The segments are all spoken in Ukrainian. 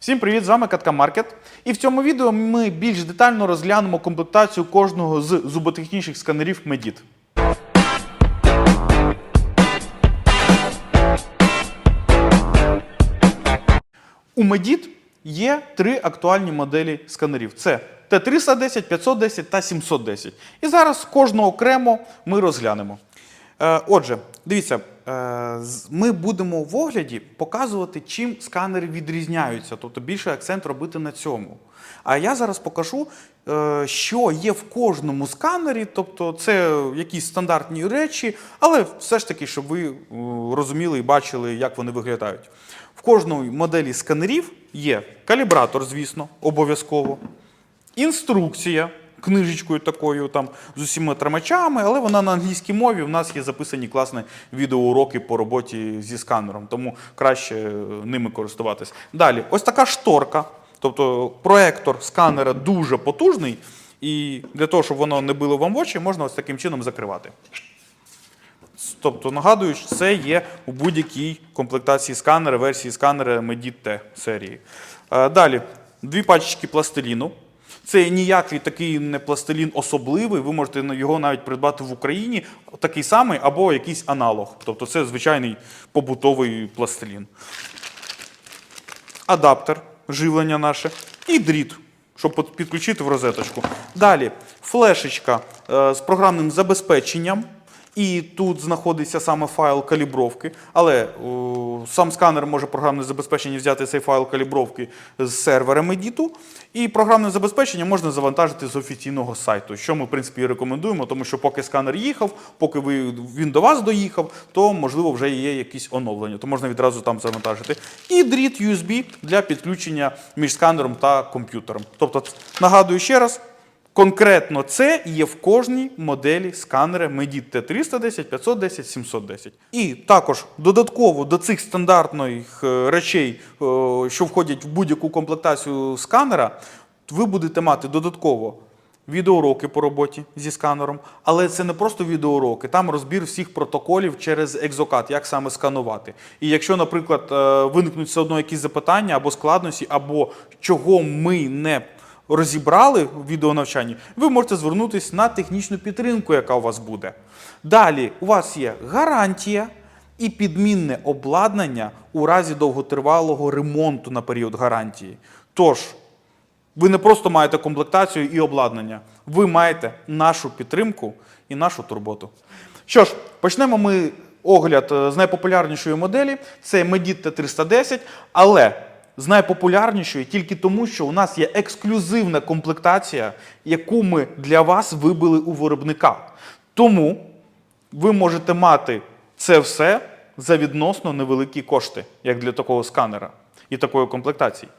Всім привіт, з вами Катка Маркет. І в цьому відео ми більш детально розглянемо комплектацію кожного з зуботехнічних сканерів Medit. У Medit є три актуальні моделі сканерів: це Т310, 510 та 710. І зараз кожного окремо ми розглянемо. Е, Отже, дивіться, ми будемо в огляді показувати, чим сканери відрізняються, тобто більше акцент робити на цьому. А я зараз покажу, е, що є в кожному сканері, тобто це якісь стандартні речі, але все ж таки, щоб ви е, розуміли і бачили, як вони виглядають. В кожної моделі сканерів є калібратор, звісно, обов'язково, інструкція книжечкою такою там з усіма тримачами, але вона на англійській мові. У нас є записані класні відеоуроки по роботі зі сканером, тому краще е, ними користуватись. Далі, ось така шторка. Тобто проектор сканера дуже потужний, і для того, щоб воно не било вам в очі, можна ось таким чином закривати. Тобто, нагадую, що це є у будь-якій комплектації сканера, версії сканера Medit T серії. Е, Далі, дві пачечки пластиліну. Це ніякий такий не пластилін особливий. Ви можете його навіть придбати в Україні, такий самий або якийсь аналог. Тобто це звичайний побутовий пластилін. Адаптер, живлення наше, і дріт, щоб підключити в розеточку. Далі флешечка е, з програмним забезпеченням. І тут знаходиться саме файл калібровки. Але о, сам сканер може програмне забезпечення взяти цей файл калібровки з сервера Medit, і програмне забезпечення можна завантажити з офіційного сайту, що ми, в принципі, і рекомендуємо, тому що поки сканер їхав, поки ви, він до вас доїхав, то можливо вже є якісь оновлення, то можна відразу там завантажити. І дріт USB для підключення між сканером та комп'ютером. Тобто, нагадую ще раз. Конкретно це є в кожній моделі сканера Medit T310, 510, 710. І також додатково до цих стандартних е, речей, е, що входять в будь-яку комплектацію сканера, ви будете мати додатково відеоуроки по роботі зі сканером. Але це не просто відеоуроки, там розбір всіх протоколів через екзокад, як саме сканувати. І якщо, наприклад, е, виникнуть все одно якісь запитання або складності, або чого ми не розібрали в відеонавчанні, ви можете звернутися на технічну підтримку, яка у вас буде. Далі у вас є гарантія і підмінне обладнання у разі довготривалого ремонту на період гарантії. Тож, ви не просто маєте комплектацію і обладнання, ви маєте нашу підтримку і нашу турботу. Що ж, почнемо ми огляд е, з найпопулярнішої моделі це Medit T310, але з найпопулярнішої тільки тому, що у нас є ексклюзивна комплектація, яку ми для вас вибили у виробника. Тому ви можете мати це все за відносно невеликі кошти, як для такого сканера і такої комплектації.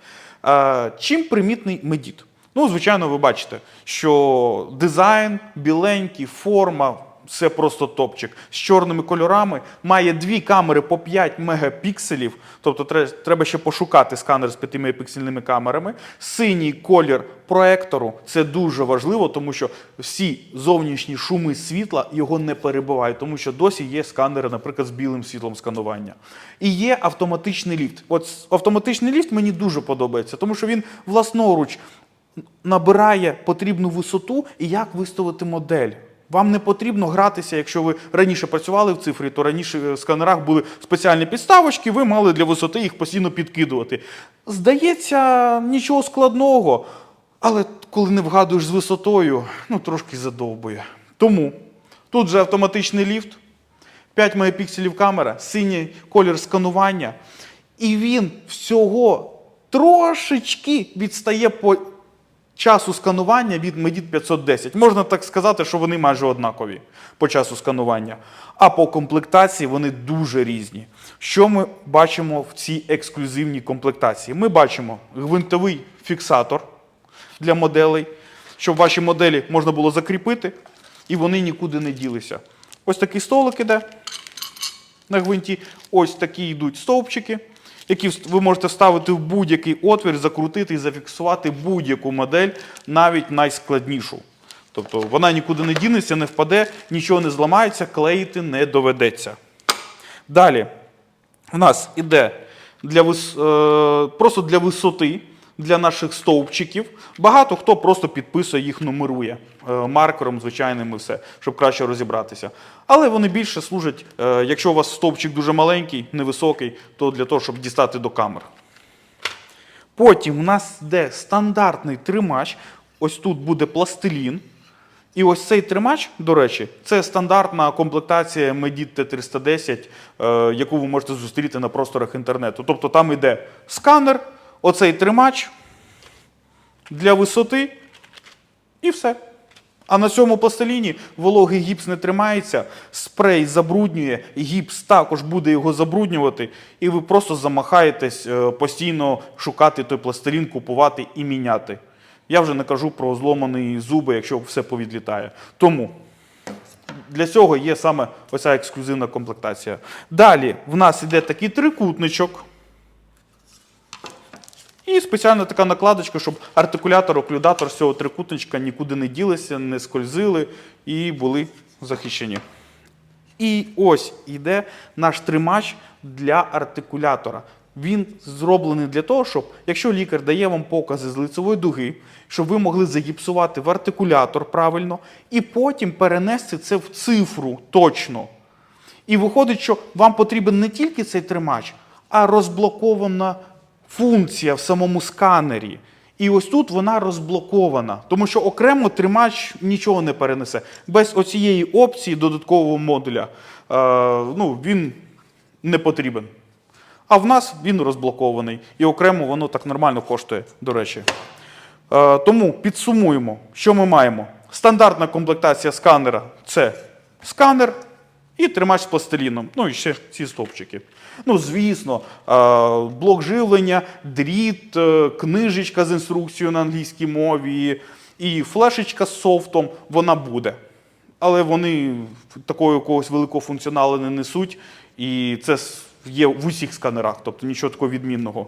Чим примітний Medit? Ну, звичайно, ви бачите, що дизайн біленький, форма, все просто топчик. З чорними кольорами має дві камери по 5 мегапікселів. Тобто треба ще пошукати сканер з 5 мегапіксельними камерами. Синій колір проектору це дуже важливо, тому що всі зовнішні шуми світла його не перебивають, тому що досі є сканери, наприклад, з білим світлом сканування. І є автоматичний ліфт. От автоматичний ліфт мені дуже подобається, тому що він власноруч набирає потрібну висоту і як виставити модель. Вам не потрібно гратися, якщо ви раніше працювали в цифрі, то раніше в сканерах були спеціальні підставочки, ви мали для висоти їх постійно підкидувати. Здається, нічого складного, але коли не вгадуєш з висотою, ну трошки задовбує. Тому тут же автоматичний ліфт, 5 мегапікселів камера, синій колір сканування, і він всього трошечки відстає по часу сканування від Medit 510. Можна так сказати, що вони майже однакові по часу сканування. А по комплектації вони дуже різні. Що ми бачимо в цій ексклюзивній комплектації? Ми бачимо гвинтовий фіксатор для моделей, щоб ваші моделі можна було закріпити, і вони нікуди не ділися. Ось такий столик іде на гвинті. Ось такі йдуть стовпчики, які ви можете вставити в будь-який отвір, закрутити і зафіксувати будь-яку модель, навіть найскладнішу. Тобто вона нікуди не дінеться, не впаде, нічого не зламається, клеїти не доведеться. Далі у нас іде для вис... е, просто для висоти, для наших стовпчиків. Багато хто просто підписує їх, нумерує е, маркером звичайним і все, щоб краще розібратися. Але вони більше служать, е, якщо у вас стовпчик дуже маленький, невисокий, то для того, щоб дістати до камер. Потім у нас йде стандартний тримач. Ось тут буде пластилін. І ось цей тримач, до речі, це стандартна комплектація Medit T310, е, яку ви можете зустріти на просторах інтернету. Тобто там йде сканер, оцей тримач для висоти і все. А на цьому пластиліні вологий гіпс не тримається, спрей забруднює, гіпс також буде його забруднювати, і ви просто замахаєтесь е, постійно шукати той пластилін, купувати і міняти. Я вже не кажу про зломані зуби, якщо все повідлітає. Тому для цього є саме оця ексклюзивна комплектація. Далі в нас іде такий трикутничок. І спеціальна така накладочка, щоб артикулятор, оклюдатор цього трикутничка нікуди не ділися, не скользили і були захищені. І ось іде наш тримач для артикулятора. Він зроблений для того, щоб, якщо лікар дає вам покази з лицевої дуги, щоб ви могли загіпсувати в артикулятор правильно і потім перенести це в цифру точно. І виходить, що вам потрібен не тільки цей тримач, а розблокована функція в самому сканері. І ось тут вона розблокована, тому що окремо тримач нічого не перенесе. Без оцієї опції додаткового модуля е, ну, він не потрібен. А в нас він розблокований. І окремо воно так нормально коштує, до речі. Е, тому підсумуємо, що ми маємо. Стандартна комплектація сканера це сканер і тримач з пластиліном. Ну і ще ці стовпчики. Ну, звісно, блок живлення, дріт, е, книжечка з інструкцією на англійській мові і флешечка з софтом вона буде. Але вони такого якогось великого функціоналу не несуть, і це є в усіх сканерах, тобто нічого такого відмінного.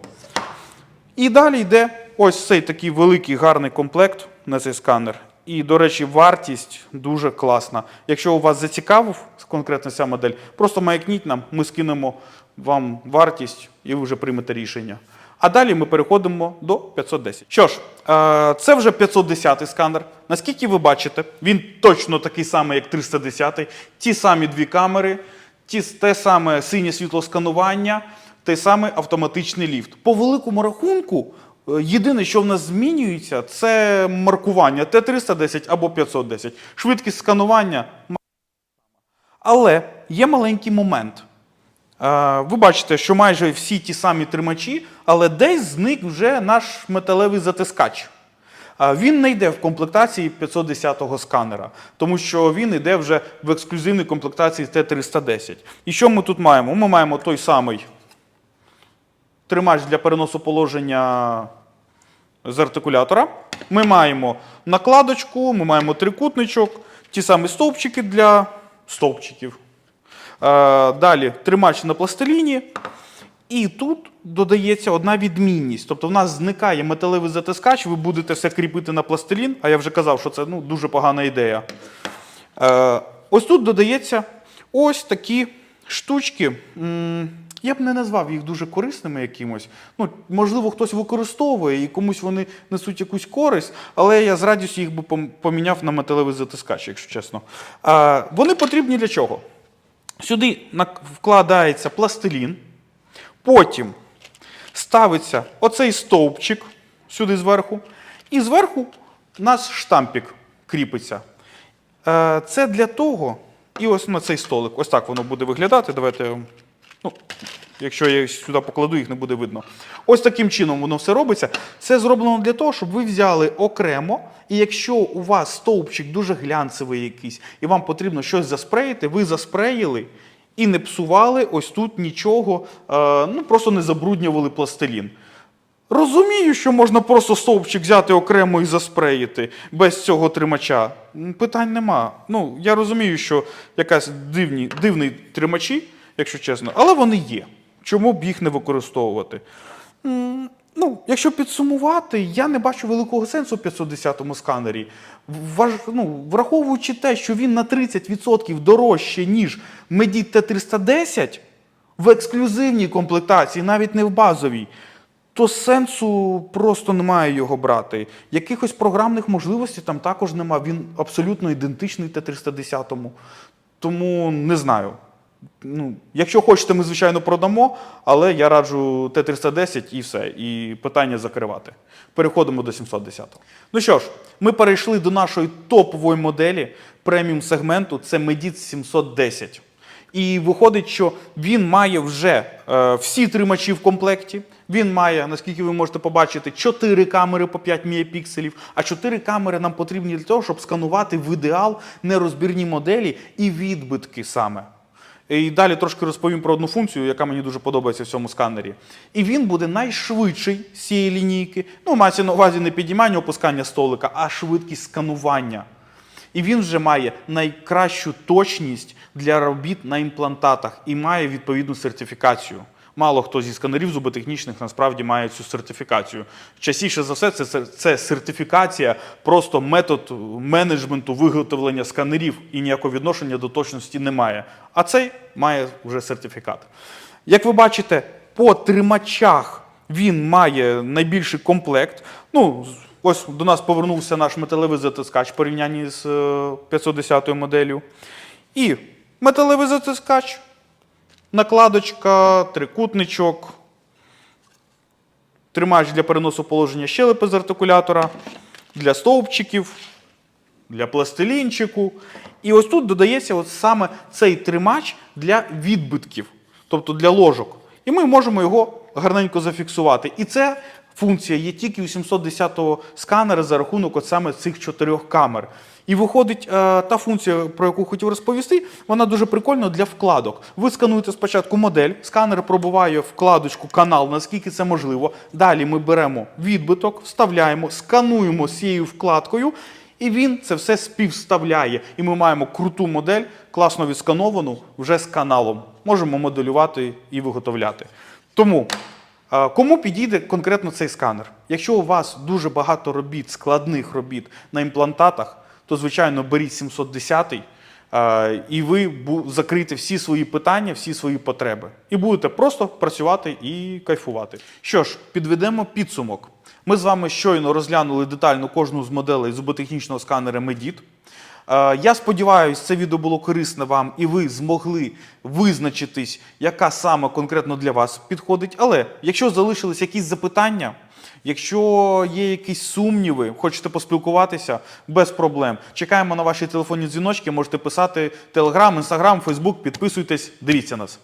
І далі йде ось цей такий великий гарний комплект на цей сканер. І, до речі, вартість дуже класна. Якщо у вас зацікавив конкретно ця модель, просто маякніть нам, ми скинемо вам вартість і ви вже приймете рішення. А далі ми переходимо до 510. Що ж, е, це вже 510 сканер. Наскільки ви бачите, він точно такий самий, як 310. Ті самі дві камери, ті, те саме синє світлосканування, той самий автоматичний ліфт. По великому рахунку, єдине, що в нас змінюється, це маркування Т310 або 510. Швидкість сканування. Але є маленький момент. Е, Ви бачите, що майже всі ті самі тримачі, але десь зник вже наш металевий затискач. Він не йде в комплектації 510-го сканера, тому що він йде вже в ексклюзивній комплектації Т310. І що ми тут маємо? Ми маємо той самий тримач для переносу положення з артикулятора. Ми маємо накладочку, ми маємо трикутничок, ті самі стовпчики для стовпчиків. Е, Далі тримач на пластиліні. І тут додається одна відмінність. Тобто в нас зникає металевий затискач, ви будете все кріпити на пластилін, а я вже казав, що це ну, дуже погана ідея. Е, ось тут додається ось такі штучки. Я б не назвав їх дуже корисними якимось. Ну, можливо, хтось використовує і комусь вони несуть якусь користь, але я з радістю їх би поміняв на металевий затискач, якщо чесно. Е, вони потрібні для чого? Сюди вкладається пластилін, потім ставиться оцей стовпчик сюди зверху, і зверху у нас штампік кріпиться. Е, Це для того, і ось на цей столик, ось так воно буде виглядати. Давайте, ну, якщо я сюди покладу, їх не буде видно. Ось таким чином воно все робиться. Це зроблено для того, щоб ви взяли окремо, і якщо у вас стовпчик дуже глянцевий якийсь, і вам потрібно щось заспреїти, ви заспреїли і не псували ось тут нічого, е, ну просто не забруднювали пластилін. Розумію, що можна просто стовпчик взяти окремо і заспреїти без цього тримача. Питань нема. Ну, я розумію, що якась дивні, дивні тримачі, якщо чесно, але вони є. Чому б їх не використовувати? Ну, якщо підсумувати, я не бачу великого сенсу в 510 сканері. Важ, ну, враховуючи те, що він на 30% дорожче, ніж Medit T310, в ексклюзивній комплектації, навіть не в базовій, то сенсу просто немає його брати. Якихось програмних можливостей там також нема. Він абсолютно ідентичний Т-310. Тому не знаю. Ну, якщо хочете, ми, звичайно, продамо, але я раджу Т-310 і все. І питання закривати. Переходимо до 710. Ну що ж, ми перейшли до нашої топової моделі преміум сегменту. Це Medit 710. І виходить, що він має вже е, всі тримачі в комплекті. Він має, наскільки ви можете побачити, 4 камери по 5 мегапікселів. А 4 камери нам потрібні для того, щоб сканувати в ідеал нерозбірні моделі і відбитки саме. І далі трошки розповім про одну функцію, яка мені дуже подобається в цьому сканері. І він буде найшвидший з цієї лінійки. Ну, мається на увазі не підіймання опускання столика, а швидкість сканування. І він вже має найкращу точність для робіт на імплантатах і має відповідну сертифікацію. Мало хто зі сканерів зуботехнічних насправді має цю сертифікацію. Частіше за все, це, це, сертифікація, просто метод менеджменту виготовлення сканерів і ніякого відношення до точності немає. А цей має вже сертифікат. Як ви бачите, по тримачах він має найбільший комплект. Ну, ось до нас повернувся наш металевий затискач в порівнянні з е, 510 моделлю. І металевий затискач, накладочка, трикутничок, тримач для переносу положення щелепи з артикулятора, для стовпчиків, для пластилінчику. І ось тут додається от саме цей тримач для відбитків, тобто для ложок. І ми можемо його гарненько зафіксувати. І це функція є тільки у 710-го сканера за рахунок от саме цих чотирьох камер. І виходить е, та функція, про яку хотів розповісти, вона дуже прикольна для вкладок. Ви скануєте спочатку модель, сканер пробуває вкладочку канал, наскільки це можливо. Далі ми беремо відбиток, вставляємо, скануємо цією вкладкою, і він це все співставляє. І ми маємо круту модель, класно відскановану, вже з каналом. Можемо моделювати і виготовляти. Тому кому підійде конкретно цей сканер? Якщо у вас дуже багато робіт, складних робіт на імплантатах, то звичайно беріть 710 е, і ви закриєте всі свої питання, всі свої потреби. І будете просто працювати і кайфувати. Що ж, підведемо підсумок. Ми з вами щойно розглянули детально кожну з моделей зуботехнічного сканера Medit. Е, Я сподіваюся, це відео було корисне вам, і ви змогли визначитись, яка саме конкретно для вас підходить. Але якщо залишились якісь запитання, якщо є якісь сумніви, хочете поспілкуватися, без проблем. Чекаємо на ваші телефонні дзвіночки, можете писати Телеграм, Інстаграм, Фейсбук, підписуйтесь, дивіться нас.